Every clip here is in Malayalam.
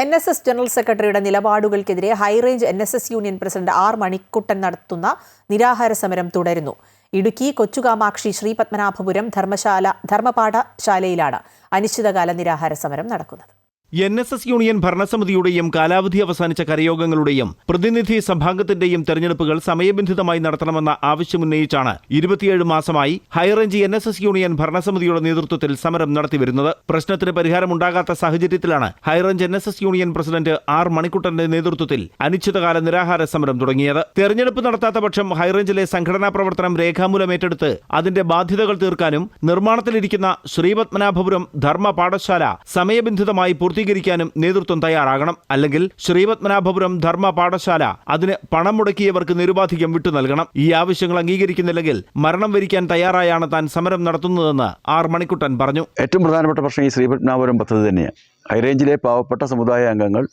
എൻ എസ് എസ് ജനറൽ സെക്രട്ടറിയുടെ നിലപാടുകൾക്കെതിരെ high range N S S union president R Manikuttan നടത്തുന്ന നിരാഹാര സമരം തുടരുന്നു. ഇടുക്കി കൊച്ചുകാമാക്ഷി ശ്രീപത്മനാഭപുരം ധർമ്മശാല ധർമ്മപാഠശാലയിലാണ് അനിശ്ചിതകാല നിരാഹാര സമരം നടക്കുന്നത്. എൻ എസ് എസ് യൂണിയൻ ഭരണസമിതിയുടെയും കാലാവധി അവസാനിച്ച കരയോഗങ്ങളുടെയും പ്രതിനിധി സഭാംഗത്തിന്റെയും തെരഞ്ഞെടുപ്പുകൾ സമയബന്ധിതമായി നടത്തണമെന്ന ആവശ്യമുന്നയിച്ചാണ് ഇരുപത്തിയേഴ് മാസമായി high range N S S union ഭരണസമിതിയുടെ നേതൃത്വത്തിൽ സമരം നടത്തിവരുന്നത്. പ്രശ്നത്തിന് പരിഹാരമുണ്ടാകാത്ത സാഹചര്യത്തിലാണ് high range N S S union president R മണിക്കുട്ടന്റെ നേതൃത്വത്തിൽ അനിശ്ചിതകാല നിരാഹാര സമരം തുടങ്ങിയത്. തെരഞ്ഞെടുപ്പ് നടത്താത്ത പക്ഷം ഹൈറേഞ്ചിലെ സംഘടനാ പ്രവർത്തനം രേഖാമൂലം ഏറ്റെടുത്ത് അതിന്റെ ബാധ്യതകൾ തീർക്കാനും നിർമ്മാണത്തിലിരിക്കുന്ന ശ്രീപത്മനാഭപുരം ധർമ്മ പാഠശാല സമയബന്ധിതമായി പൂർത്തീകരിക്കാനും നേതൃത്വം തയ്യാറാകണം. അല്ലെങ്കിൽ ശ്രീപത്മനാഭപുരം ധർമ്മ പാഠശാല അതിന് പണം മുടക്കിയവർക്ക് നിരുപാധികം വിട്ടു നൽകണം. ഈ ആവശ്യങ്ങൾ അംഗീകരിക്കുന്നില്ലെങ്കിൽ മരണം വരിക്കാൻ തയ്യാറായാണ് താൻ സമരം നടത്തുന്നതെന്ന് ആർ മണിക്കുട്ടൻ പറഞ്ഞു. ഏറ്റവും പ്രധാനപ്പെട്ട പ്രശ്നം ഈ ശ്രീപത്മനാഭപുരം പദ്ധതി തന്നെയാണ് ഹൈറേഞ്ചിലെ പാവപ്പെട്ട സമുദായ അംഗങ്ങൾ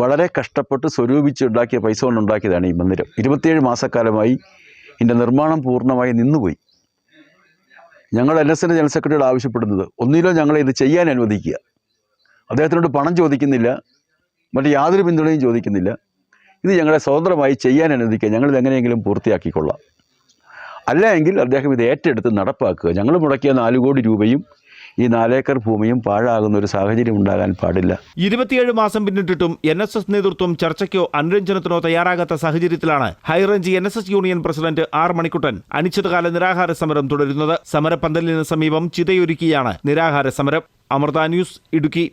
വളരെ കഷ്ടപ്പെട്ട് സ്വരൂപിച്ചുണ്ടാക്കിയ പൈസ കൊണ്ടുണ്ടാക്കിയതാണ് ഈ മന്ദിരം. ഇരുപത്തിയേഴ് മാസക്കാലമായി ഇതിന്റെ നിർമ്മാണം പൂർണമായി നിന്നുപോയി. ഞങ്ങൾ എൻ എസ് എന്റെ ജനറൽ സെക്രട്ടറിയോട് ആവശ്യപ്പെടുന്നത് ഒന്നിലോ ഞങ്ങളെ ഇത് ചെയ്യാൻ അനുവദിക്കുക. അദ്ദേഹത്തിനോട് പണം ചോദിക്കുന്നില്ല മറ്റു യാതൊരു പിന്തുണയും ചോദിക്കുന്നില്ല. ഇത് ഞങ്ങളെ സ്വതന്ത്രമായി ചെയ്യാൻ അനുവദിക്കുക ഞങ്ങളിത് എങ്ങനെയെങ്കിലും പൂർത്തിയാക്കിക്കൊള്ളാം. അല്ല എങ്കിൽ അദ്ദേഹം ഇത് ഏറ്റെടുത്ത് നടപ്പാക്കുക. ഞങ്ങൾ മുടക്കിയ നാല് കോടി രൂപയും ഈ നാലേക്കർ ഭൂമിയും പാഴാകുന്ന ഒരു സാഹചര്യം ഉണ്ടാകാൻ പാടില്ല. ഇരുപത്തിയേഴ് മാസം പിന്നിട്ടിട്ടും എൻ എസ് എസ് നേതൃത്വം ചർച്ചയ്ക്കോ അനുരഞ്ജനത്തിനോ തയ്യാറാകാത്ത സാഹചര്യത്തിലാണ് high range N S S union president R Manikuttan അനിശ്ചിതകാല നിരാഹാര സമരം തുടരുന്നത്. സമരപ്പന്തലിന് സമീപം ചിതയൊരുക്കിയാണ് നിരാഹാര സമരം. അമൃത ന്യൂസ് ഇടുക്കി.